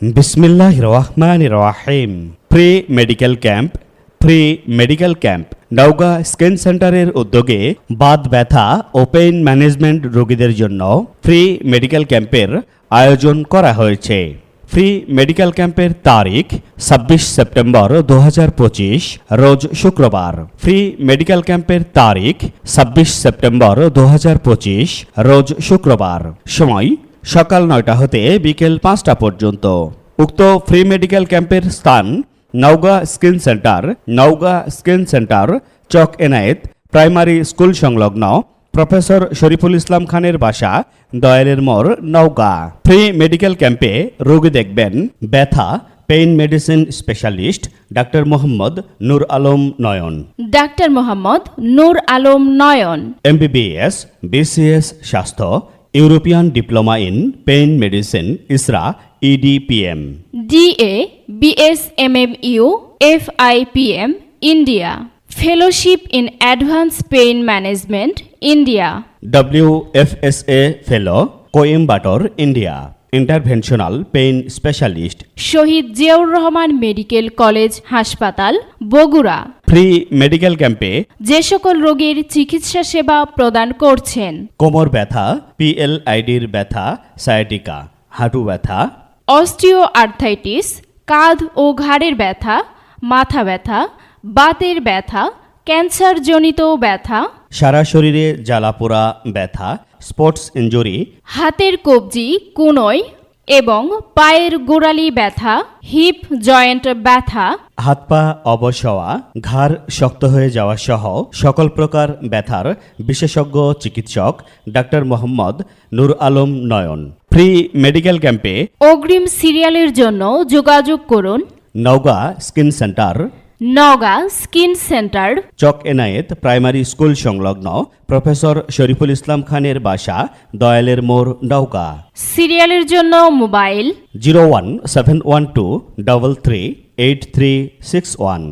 বিসমিল্লাহ রহমান রহিম। Pre medical camp free medical camp Naogaon skin সেন্টারের উদ্যোগে বাদ ব্যথা ও পেইন ম্যানেজমেন্ট রোগীদের জন্য ফ্রি মেডিকেল ক্যাম্পের আয়োজন করা হয়েছে। ফ্রি মেডিকেল ক্যাম্পের তারিখ ছাব্বিশ সেপ্টেম্বর দু হাজার পঁচিশ, রোজ শুক্রবার। ফ্রি মেডিকেল ক্যাম্পের তারিখ ছাব্বিশ সেপ্টেম্বর দু হাজার পঁচিশ, রোজ শুক্রবার। সময় সকাল নয়টা হতে বিকেল পাঁচটা পর্যন্ত। উক্ত ফ্রি মেডিকেল ক্যাম্পের স্থান Naogaon skin centre Naogaon skin centre Chak Enayet primary school সংলগ্ন প্রফেসর শরীফুল ইসলাম খানের বাসা দয়ালের মোড় নওগাঁ। ফ্রি মেডিকেল ক্যাম্পে রোগী দেখবেন ব্যথা pain medicine specialist doctor Mohammad Nur Alam নয়ন। ডাক্তার মোহাম্মদ নূর আলম নয়ন। এমবিবিএস বিসিএস স্বাস্থ্য European diploma in pain medicine Ezra EDPM DA BSMMU FIPM India fellowship in advance pain management India WFSA fellow Coimbatore India interventional pain specialist Shaheed Ziaur Rahman medical college হাসপাতাল Bogura free medical ক্যাম্পে যে সকল রোগীর চিকিৎসা সেবা প্রদান করছেন। কোমর ব্যথা পিএলআইডির ব্যথা সায়াটিকা হাঁটু ব্যথা অস্টিও আর্থাইটিস কাঁধ ও ঘাড়ের ব্যথা মাথা ব্যথা বাতের ব্যথা ক্যান্সারজনিত ব্যথা সারা শরীরে জ্বালাপোড়া ব্যথা স্পোর্টস ইনজুরি হাতের কবজি কুনোয় এবং পায়ের গোড়ালি ব্যথা হিপ জয়েন্ট ব্যথা হাত পা অবশ হওয়া ঘাড় শক্ত হয়ে যাওয়া সহ সকল প্রকার ব্যথার বিশেষজ্ঞ চিকিৎসক ডাক্তার মোহাম্মদ নূর আলম নয়ন। ফ্রি মেডিকেল ক্যাম্পে অগ্রিম সিরিয়ালের জন্য যোগাযোগ করুন। Naogaon skin centre Naogaon skin centre. Chak Enayet primary school সংলগ্ন প্রফেসর শরীফুল ইসলাম খানের বাসা দয়ালের মোর নওগাঁ। সিরিয়ালের জন্য mobile zero one seven one two double three eight three six one.